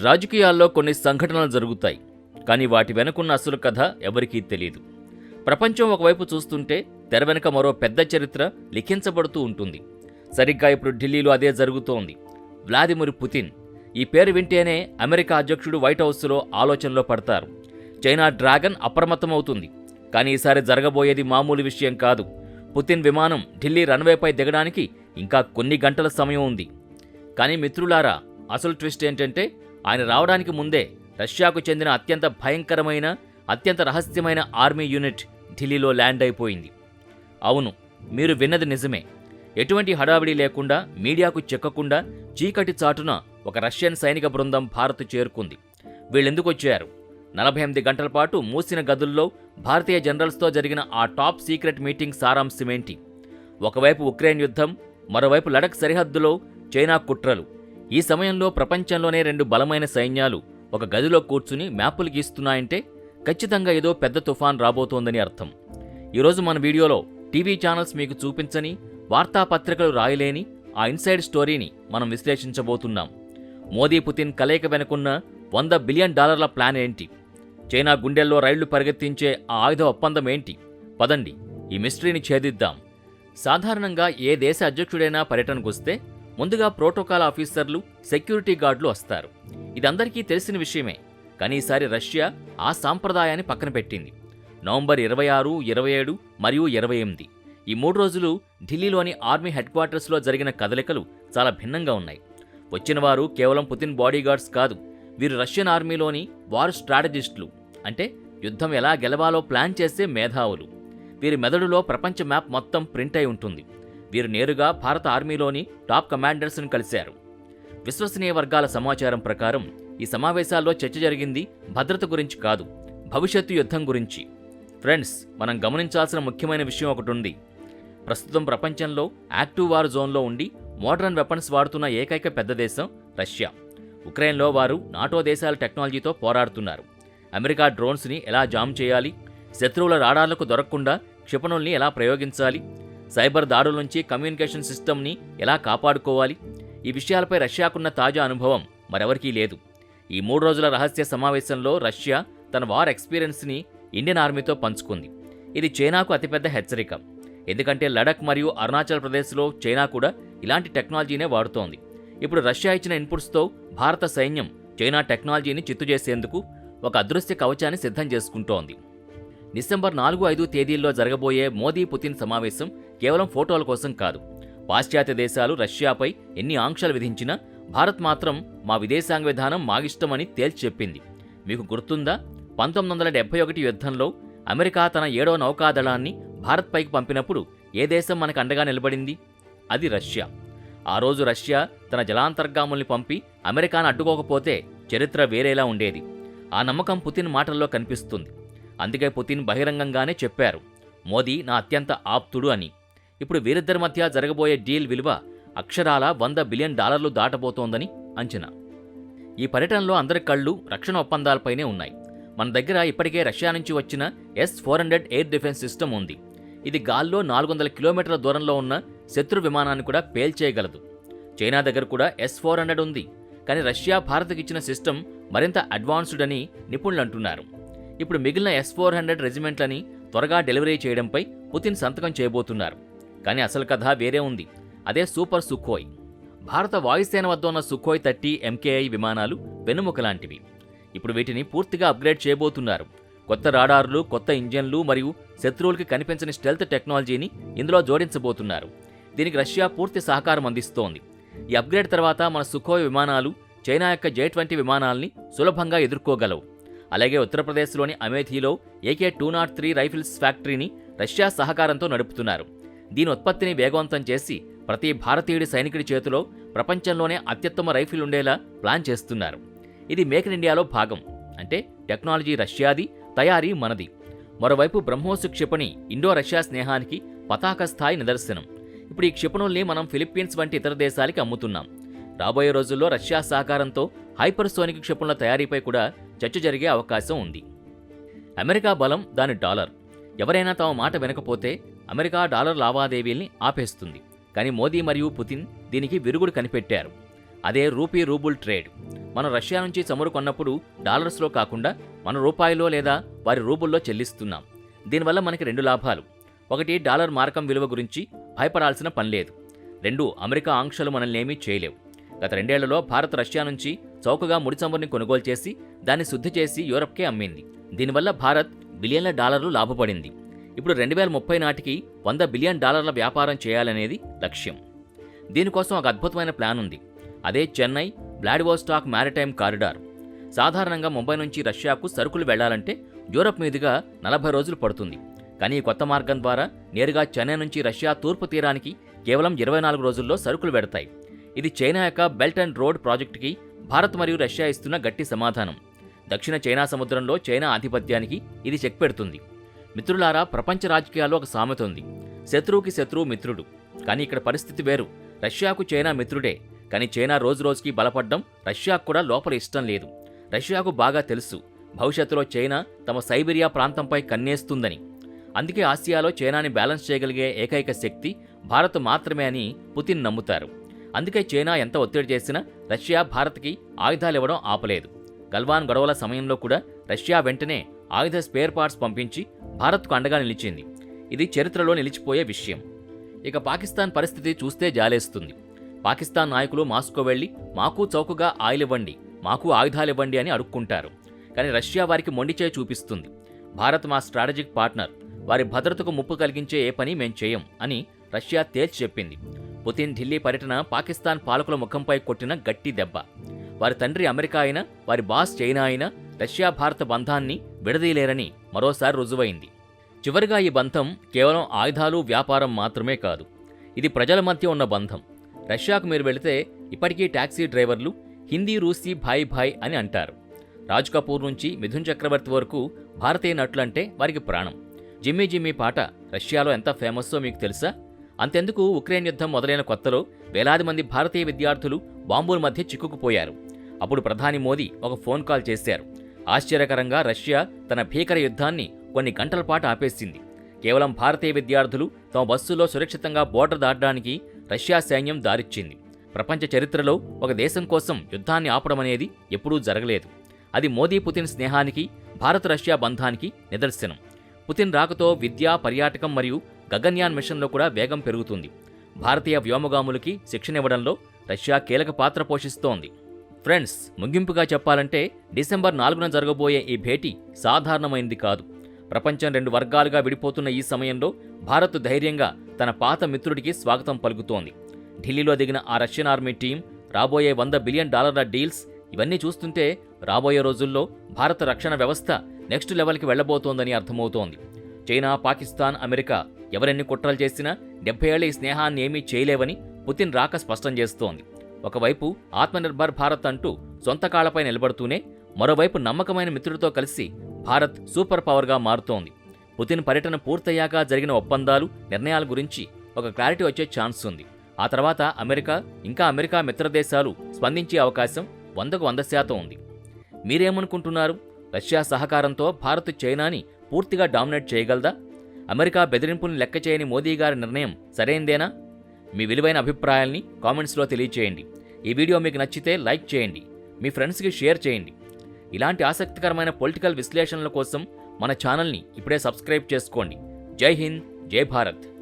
రాజకీయాల్లో కొన్ని సంఘటనలు జరుగుతాయి కానీ వాటి వెనుకున్న అసలు కథ ఎవరికీ తెలియదు ప్రపంచం ఒకవైపు చూస్తుంటే తెర వెనుక మరో పెద్ద చరిత్ర లిఖించబడుతూ ఉంటుంది. సరిగ్గా ఇప్పుడు ఢిల్లీలో అదే జరుగుతోంది. వ్లాదిమిర్ పుతిన్ ఈ పేరు వింటేనే అమెరికా అధ్యక్షుడు వైట్ హౌస్లో ఆలోచనలో పడతారు. చైనా డ్రాగన్ అప్రమత్తమవుతుంది. కానీ ఈసారి జరగబోయేది మామూలు విషయం కాదు. పుతిన్ విమానం ఢిల్లీ రన్వేపై దిగడానికి ఇంకా కొన్ని గంటల సమయం ఉంది. కానీ మిత్రులారా అసలు ట్విస్ట్ ఏంటంటే ఆయన రావడానికి ముందే రష్యాకు చెందిన అత్యంత భయంకరమైన అత్యంత రహస్యమైన ఆర్మీ యూనిట్ ఢిల్లీలో ల్యాండ్ అయిపోయింది. అవును మీరు విన్నది నిజమే. ఎటువంటి హడావిడి లేకుండా మీడియాకు చెక్కకుండా చీకటి చాటున ఒక రష్యన్ సైనిక బృందం భారత్ చేరుకుంది. వీళ్ళెందుకు వచ్చారు? నలభై ఎనిమిది గంటల పాటు మూసిన గదుల్లో భారతీయ జనరల్స్తో జరిగిన ఆ టాప్ సీక్రెట్ మీటింగ్ సారాంశమేంటి? ఒకవైపు ఉక్రెయిన్ యుద్ధం మరోవైపు లడక్ సరిహద్దులో చైనా కుట్రలు. ఈ సమయంలో ప్రపంచంలోనే రెండు బలమైన సైన్యాలు ఒక గదిలో కూర్చుని మ్యాపులు గీస్తున్నాయంటే ఖచ్చితంగా ఏదో పెద్ద తుఫాన్ రాబోతోందని అర్థం. ఈరోజు మన వీడియోలో టీవీ ఛానల్స్ మీకు చూపించని వార్తాపత్రికలు రాయలేని ఆ ఇన్సైడ్ స్టోరీని మనం విశ్లేషించబోతున్నాం. మోదీ పుతిన్ కలయిక వెనుకున్న వంద బిలియన్ డాలర్ల ప్లాన్ ఏంటి? చైనా గుండెల్లో రైళ్ళు పరిగెత్తించే ఆ ఆయుధ ఒప్పందం ఏంటి? పదండి ఈ మిస్టరీని ఛేదిద్దాం. సాధారణంగా ఏ దేశ అధ్యక్షుడైనా పర్యటనకు వస్తే ముందుగా ప్రోటోకాల్ ఆఫీసర్లు సెక్యూరిటీ గార్డులు వస్తారు. ఇది అందరికీ తెలిసిన విషయమే. కానీ ఈసారి రష్యా ఆ సాంప్రదాయాన్ని పక్కన పెట్టింది. నవంబర్ ఇరవై ఆరు ఇరవై ఏడు మరియు ఇరవై ఎనిమిది. ఈ మూడు రోజులు ఢిల్లీలోని ఆర్మీ హెడ్ క్వార్టర్స్లో జరిగిన కదలికలు చాలా భిన్నంగా ఉన్నాయి. వచ్చిన వారు కేవలం పుతిన్ బాడీగార్డ్స్ కాదు వీరు రష్యన్ ఆర్మీలోని వారు స్ట్రాటజిస్టులు. అంటే యుద్ధం ఎలా గెలవాలో ప్లాన్ చేసే మేధావులు. వీరి మెదడులో ప్రపంచ మ్యాప్ మొత్తం ప్రింట్ అయి ఉంటుంది. వీరు నేరుగా భారత ఆర్మీలోని టాప్ కమాండర్స్ను కలిశారు. విశ్వసనీయ వర్గాల సమాచారం ప్రకారం ఈ సమావేశాల్లో చర్చ జరిగింది భద్రత గురించి కాదు భవిష్యత్తు యుద్ధం గురించి. ఫ్రెండ్స్ మనం గమనించాల్సిన ముఖ్యమైన విషయం ఒకటి ఉంది ప్రస్తుతం ప్రపంచంలో యాక్టివ్ వార్ జోన్లో ఉండి మోడర్న్ వెపన్స్ వాడుతున్న ఏకైక పెద్ద దేశం రష్యా. ఉక్రెయిన్లో వారు నాటో దేశాల టెక్నాలజీతో పోరాడుతున్నారు. అమెరికా డ్రోన్స్ని ఎలా జామ్ చేయాలి శత్రువుల రాడార్లకు దొరకకుండా క్షిపణుల్ని ఎలా ప్రయోగించాలి సైబర్ దాడుల నుంచి కమ్యూనికేషన్ సిస్టమ్ని ఎలా కాపాడుకోవాలి? ఈ విషయాలపై రష్యాకున్న తాజా అనుభవం మరెవరికీ లేదు. ఈ మూడు రోజుల రహస్య సమావేశంలో రష్యా తన వార్ ఎక్స్పీరియన్స్ని ఇండియన్ ఆర్మీతో పంచుకుంది. ఇది చైనాకు అతిపెద్ద హెచ్చరిక. ఎందుకంటే లడక్ మరియు అరుణాచల్ ప్రదేశ్లో చైనా కూడా ఇలాంటి టెక్నాలజీనే వాడుతోంది. ఇప్పుడు రష్యా ఇచ్చిన ఇన్పుట్స్తో భారత సైన్యం చైనా టెక్నాలజీని చిత్తు చేసేందుకు ఒక అదృశ్య కవచాన్ని సిద్ధం చేసుకుంటోంది. డిసెంబర్ నాలుగు ఐదు తేదీల్లో జరగబోయే మోదీ పుతిన్ సమావేశం కేవలం ఫోటోల కోసం కాదు. పాశ్చాత్య దేశాలు రష్యాపై ఎన్ని ఆంక్షలు విధించినా భారత్ మాత్రం మా విదేశాంగ విధానం మాగిష్టమని తేల్చి చెప్పింది. మీకు గుర్తుందా? పంతొమ్మిది వందల డెబ్బై ఒకటి యుద్ధంలో అమెరికా తన ఏడో నౌకాదళాన్ని భారత్పైకి పంపినప్పుడు ఏ దేశం మనకు అండగా నిలబడింది? అది రష్యా. ఆ రోజు రష్యా తన జలాంతర్గాముల్ని పంపి అమెరికాను అడ్డుకోకపోతే చరిత్ర వేరేలా ఉండేది. ఆ నమ్మకం పుతిన్ మాటల్లో కనిపిస్తుంది. అందుకే పుతిన్ బహిరంగంగానే చెప్పారు మోదీ నా అత్యంత ఆప్తుడు అని. ఇప్పుడు వీరిద్దరి మధ్య జరగబోయే డీల్ విలువ అక్షరాల వంద బిలియన్ డాలర్లు దాటబోతోందని అంచనా. ఈ పర్యటనలో అందరి కళ్ళు రక్షణ ఒప్పందాలపైనే ఉన్నాయి. మన దగ్గర ఇప్పటికే రష్యా నుంచి వచ్చిన S four hundred air defence system ఉంది. ఇది గాల్లో నాలుగు వందల కిలోమీటర్ల దూరంలో ఉన్న శత్రు విమానాన్ని కూడా పేల్చేయగలదు. చైనా దగ్గర కూడా ఎస్ ఫోర్ హండ్రెడ్ ఉంది. కానీ రష్యా భారత్కి ఇచ్చిన సిస్టమ్ మరింత అడ్వాన్స్డ్ అని నిపుణులు అంటున్నారు. ఇప్పుడు మిగిలిన ఎస్ ఫోర్ హండ్రెడ్ రెజిమెంట్లని త్వరగా డెలివరీ చేయడంపై పుతిన్ సంతకం చేయబోతున్నారు. కానీ అసలు కథ వేరే ఉంది. అదే సూపర్ సుఖోయ్. భారత వాయుసేన వద్ద ఉన్న సుఖోయ్ థర్టీ ఎంకేఐ విమానాలు వెన్నుముక లాంటివి ఇప్పుడు వీటిని పూర్తిగా అప్గ్రేడ్ చేయబోతున్నారు. కొత్త రాడార్లు కొత్త ఇంజన్లు మరియు శత్రువులకి కనిపించని స్టెల్త్ టెక్నాలజీని ఇందులో జోడించబోతున్నారు. దీనికి రష్యా పూర్తి సహకారం అందిస్తోంది. ఈ అప్గ్రేడ్ తర్వాత మన సుఖోయ్ విమానాలు చైనా యొక్క జే ట్వంటీ విమానాల్ని సులభంగా ఎదుర్కోగలవు. అలాగే ఉత్తరప్రదేశ్లోని అమేథీలో AK two nought three rifles ఫ్యాక్టరీని రష్యా సహకారంతో నడుపుతున్నారు. దీని ఉత్పత్తిని వేగవంతం చేసి ప్రతి భారతీయుడి సైనికుడి చేతిలో ప్రపంచంలోనే అత్యుత్తమ రైఫిల్ ఉండేలా ప్లాన్ చేస్తున్నారు. ఇది మేక్ ఇన్ ఇండియాలో భాగం. అంటే టెక్నాలజీ రష్యాది తయారీ మనది. మరోవైపు బ్రహ్మోస్ క్షిపణి ఇండో రష్యా స్నేహానికి పతాక స్థాయి నిదర్శనం. ఇప్పుడు ఈ క్షిపణుల్ని మనం ఫిలిప్పీన్స్ వంటి ఇతర దేశాలకి అమ్ముతున్నాం. రాబోయే రోజుల్లో రష్యా సహకారంతో హైపర్సోనిక్ క్షిపణుల తయారీపై కూడా చర్చ జరిగే అవకాశం ఉంది. అమెరికా బలం దాని డాలర్. ఎవరైనా తమ మాట వినకపోతే అమెరికా డాలర్ లావాదేవీల్ని ఆపేస్తుంది. కానీ మోదీ మరియు పుతిన్ దీనికి విరుగుడు కనిపెట్టారు. అదే రూపీ రూబుల్ ట్రేడ్. మనం రష్యా నుంచి చమురు కొన్నప్పుడు డాలర్స్లో కాకుండా మన రూపాయిలో లేదా వారి రూబుల్లో చెల్లిస్తున్నాం. దీనివల్ల మనకి రెండు లాభాలు. ఒకటి డాలర్ మారకం విలువ గురించి భయపడాల్సిన పని లేదు. రెండు అమెరికా ఆంక్షలు మనల్ని ఏమీ చేయలేవు. గత రెండేళ్ళలో భారత్ రష్యా నుంచి చౌకగా ముడి చమురుని కొనుగోలు చేసి దాన్ని శుద్ధి చేసి యూరప్కే అమ్మింది. దీనివల్ల భారత్ బిలియన్ల డాలర్లు లాభపడింది. ఇప్పుడు రెండు వేల ముప్పై నాటికి వంద బిలియన్ డాలర్ల వ్యాపారం చేయాలనేది లక్ష్యం. దీనికోసం ఒక అద్భుతమైన ప్లాన్ ఉంది. అదే చెన్నై బ్లాడివోస్టాక్ మ్యారిటైమ్ కారిడార్. సాధారణంగా ముంబై నుంచి రష్యాకు సరుకులు వెళ్ళాలంటే యూరప్ మీదుగా నలభై రోజులు పడుతుంది. కానీ ఈ కొత్త మార్గం ద్వారా నేరుగా చెన్నై నుంచి రష్యా తూర్పు తీరానికి కేవలం ఇరవై నాలుగు రోజుల్లో సరుకులు పెడతాయి ఇది చైనా యొక్క బెల్ట్ అండ్ రోడ్ ప్రాజెక్టుకి భారత్ మరియు రష్యా ఇస్తున్న గట్టి సమాధానం. దక్షిణ చైనా సముద్రంలో చైనా ఆధిపత్యానికి ఇది చెక్ పెడుతుంది. మిత్రులారా ప్రపంచ రాజకీయాల్లో ఒక సామెత ఉంది. శత్రువుకి శత్రువు మిత్రుడు. కానీ ఇక్కడ పరిస్థితి వేరు. రష్యాకు చైనా మిత్రుడే. కానీ చైనా రోజు రోజుకి బలపడ్డం రష్యాకు కూడా లోపల ఇష్టం లేదు. రష్యాకు బాగా తెలుసు. భవిష్యత్తులో చైనా తమ సైబీరియా ప్రాంతంపై కన్నేస్తుందని. అందుకే ఆసియాలో చైనాని బ్యాలెన్స్ చేయగలిగే ఏకైక శక్తి భారత్ మాత్రమే అని పుతిన్ నమ్ముతారు. అందుకే చైనా ఎంత ఒత్తిడి చేసినా రష్యా భారత్కి ఆయుధాలు ఇవ్వడం ఆపలేదు. గల్వాన్ గొడవల సమయంలో కూడా రష్యా వెంటనే ఆయుధ స్పేర్ పార్ట్స్ పంపించి భారత్కు అండగా నిలిచింది. ఇది చరిత్రలో నిలిచిపోయే విషయం. ఇక పాకిస్తాన్ పరిస్థితి చూస్తే జాలేస్తుంది. పాకిస్తాన్ నాయకులు మాస్కో వెళ్ళి మాకు చౌకగా ఆయిల్ ఇవ్వండి మాకు ఆయుధాలు ఇవ్వండి అని అడుక్కుంటారు కానీ రష్యా వారికి మొండిచే చూపిస్తుంది. భారత్ మా స్ట్రాటజిక్ పార్ట్నర్ వారి భద్రతకు ముప్పు కలిగించే ఏ పని మేం చేయం అని రష్యా తేల్చి చెప్పింది. పుతిన్ ఢిల్లీ పర్యటన పాకిస్తాన్ పాలకుల ముఖంపై కొట్టిన గట్టి దెబ్బ. వారి తండ్రి అమెరికా అయినా వారి బాస్ చైనా అయినా రష్యా భారత బంధాన్ని విడదీయలేరని మరోసారి రుజువైంది. చివరిగా ఈ బంధం కేవలం ఆయుధాలు వ్యాపారం మాత్రమే కాదు ఇది ప్రజల మధ్య ఉన్న బంధం. రష్యాకు మీరు వెళితే ఇప్పటికీ టాక్సీ డ్రైవర్లు హిందీ రూసీ భాయ్ భాయ్ అని అంటారు. రాజ్ కపూర్ నుంచి మిథున్ చక్రవర్తి వరకు భారతీయ నటులంటే వారికి ప్రాణం. జిమ్మీ జిమ్మీ పాట రష్యాలో ఎంత ఫేమస్సో మీకు తెలుసా? అంతెందుకు ఉక్రెయిన్ యుద్ధం మొదలైన కొత్తలో వేలాది మంది భారతీయ విద్యార్థులు బాంబుల మధ్య చిక్కుకుపోయారు. అప్పుడు ప్రధాని మోదీ ఒక ఫోన్ కాల్ చేశారు. ఆశ్చర్యకరంగా రష్యా తన భీకర యుద్ధాన్ని కొన్ని గంటల పాటు ఆపేసింది. కేవలం భారతీయ విద్యార్థులు తమ బస్సులో సురక్షితంగా బోర్డర్ దాటడానికి రష్యా సైన్యం దారిచ్చింది. ప్రపంచ చరిత్రలో ఒక దేశం కోసం యుద్ధాన్ని ఆపడం అనేది ఎప్పుడూ జరగలేదు. అది మోదీ పుతిన్ స్నేహానికి భారత్ రష్యా బంధానికి నిదర్శనం. పుతిన్ రాకతో విద్య పర్యాటకం మరియు గగన్యాన్ మిషన్లో కూడా వేగం పెరుగుతుంది. భారతీయ వ్యోమగాములకి శిక్షణ ఇవ్వడంలో రష్యా కీలక పాత్ర పోషిస్తోంది. ఫ్రెండ్స్ ముగింపుగా చెప్పాలంటే డిసెంబర్ నాలుగున జరగబోయే ఈ భేటీ సాధారణమైంది కాదు. ప్రపంచం రెండు వర్గాలుగా విడిపోతున్న ఈ సమయంలో భారత్ ధైర్యంగా తన పాత మిత్రుడికి స్వాగతం పలుకుతోంది. ఢిల్లీలో దిగిన ఆ రష్యన్ ఆర్మీ టీం రాబోయే వంద బిలియన్ డాలర్ల డీల్స్ ఇవన్నీ చూస్తుంటే రాబోయే రోజుల్లో భారత రక్షణ వ్యవస్థ నెక్స్ట్ లెవెల్కి వెళ్ళబోతోందని అర్థమవుతోంది. చైనా పాకిస్తాన్ అమెరికా ఎవరెన్ని కుట్రలు చేసినా డెబ్బై ఏళ్ళ ఈ స్నేహాన్ని ఏమీ చేయలేవని పుతిన్ రాక స్పష్టం చేస్తోంది. ఒకవైపు ఆత్మనిర్భర్ భారత్ అంటూ సొంత కాళ్ళపై నిలబడుతూనే మరోవైపు నమ్మకమైన మిత్రుడితో కలిసి భారత్ సూపర్ పవర్గా మారుతోంది. పుతిన్ పర్యటన పూర్తయ్యాక జరిగిన ఒప్పందాలు నిర్ణయాల గురించి ఒక క్లారిటీ వచ్చే ఛాన్స్ ఉంది. ఆ తర్వాత అమెరికా ఇంకా అమెరికా మిత్రదేశాలు స్పందించే అవకాశం వందకు వంద శాతం ఉంది. మీరేమనుకుంటున్నారు? రష్యా సహకారంతో భారత్ చైనాని పూర్తిగా డామినేట్ చేయగలదా? అమెరికా బెదిరింపుల్ని లెక్క చేయని మోదీ గారి నిర్ణయం సరైందేనా? మీ విలువైన అభిప్రాయాల్ని కామెంట్స్లో తెలియచేయండి. ఈ వీడియో మీకు నచ్చితే లైక్ చేయండి. మీ ఫ్రెండ్స్కి షేర్ చేయండి. ఇలాంటి ఆసక్తికరమైన పొలిటికల్ విశ్లేషణల కోసం మన ఛానల్ని ఇప్పుడే సబ్స్క్రైబ్ చేసుకోండి. జై హింద్ జై భారత్.